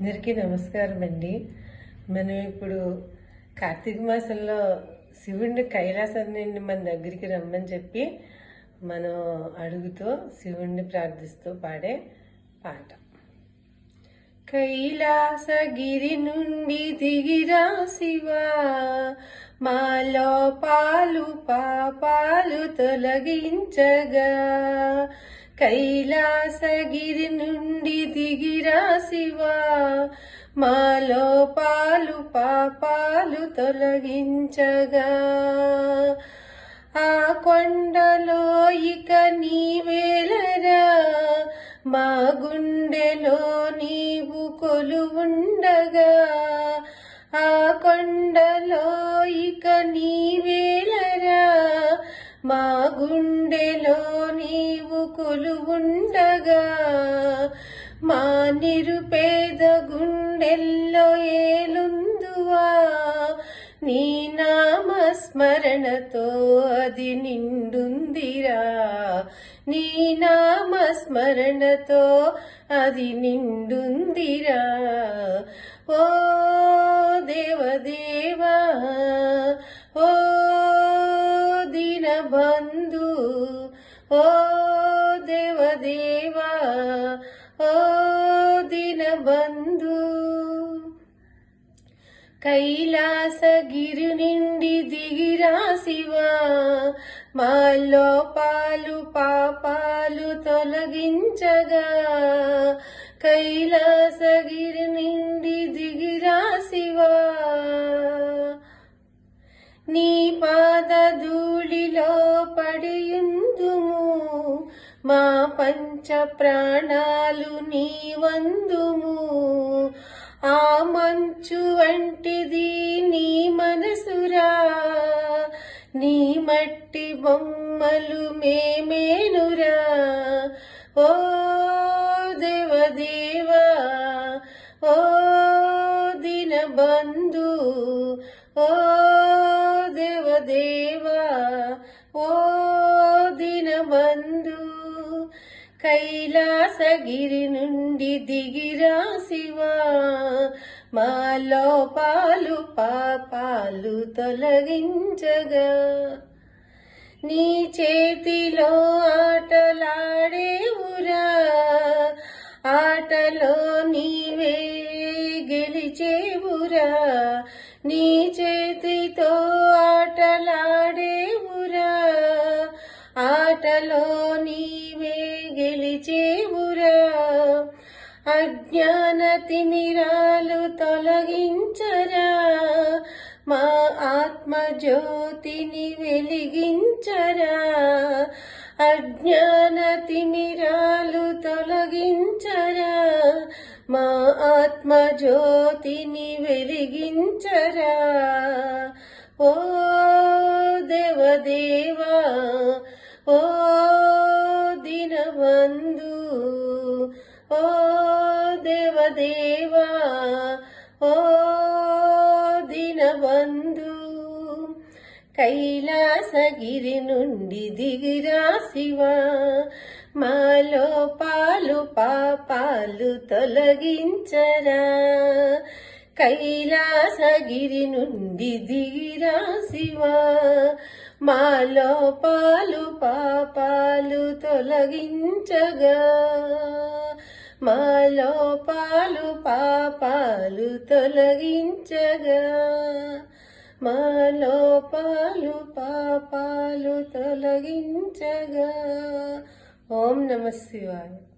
అందరికీ నమస్కారం అండి. మనం ఇప్పుడు కార్తీక మాసంలో శివుడిని కైలాసాన్ని నుండి మన దగ్గరికి రమ్మని చెప్పి మనం అడుగుతూ శివుణ్ణి ప్రార్థిస్తూ పాడే పాట కైలాసగిరి నుండి దిగిరా శివా మాలో పాలు పాపాలు తొలగించగా. కైలాసగిరి నుండి దిగిరా శివా. మాలో పాలు పాపాలు తొలగించగా. ఆ కొండలో ఇక నీవేలరా? మా గుండె కొలువుండగా మా నిరుపేద గుండెల్లో ఏలుందువా? నీ నామస్మరణతో అది నిండుందిరా. నీ నామస్మరణతో అది నిండుందిరా. ఓ దేవదేవా దేవా ఓ కైలాస కైలాసగిరి నుండి దిగిరా శివా మాలో పాలు పాపాలు తొలగించగా. కైలా మా పంచ ప్రాణాలు నీ వందుము ఆ మంచు వంటిది నీ మనసురా. నీ మట్టి బొమ్మలు మేమేనురా. ఓ దేవదేవా ఓ దినబంధు ఓ దేవదేవా ఓ దినబంధు. కైలాసగిరి నుండి దిగిరా శివా. మాలో పాలు పాపాలు తొలగించగా. నీ చేతిలో ఆటలాడేవురా ఆటలో నీవే గెలిచేవురా నీ చేతితో ఆటలాడేవురా ఆటలో నీవే చేవురా. అజ్ఞాన తిమిరాలు తొలగించరా. మా ఆత్మజ్యోతిని వెలిగించరా. అజ్ఞాన తిమిరాలు తొలగించరా. మా ఆత్మజ్యోతిని వెలిగించరా. ఓ ఓ దేవదేవా ఓ దినబంధు కైలాసగిరి నుండి దిగిరా శివా మాలో పాలు పాపాలు తొలగించరా. కైలాసగిరి నుండి దిగిరా శివా మాలో పాలు పాపాలు తొలగించగా. మాలో పాలు పాపాలు తొలగించగా. మాలో పాలు పాపాలు తొలగించగా. ఓం నమ శివాయ.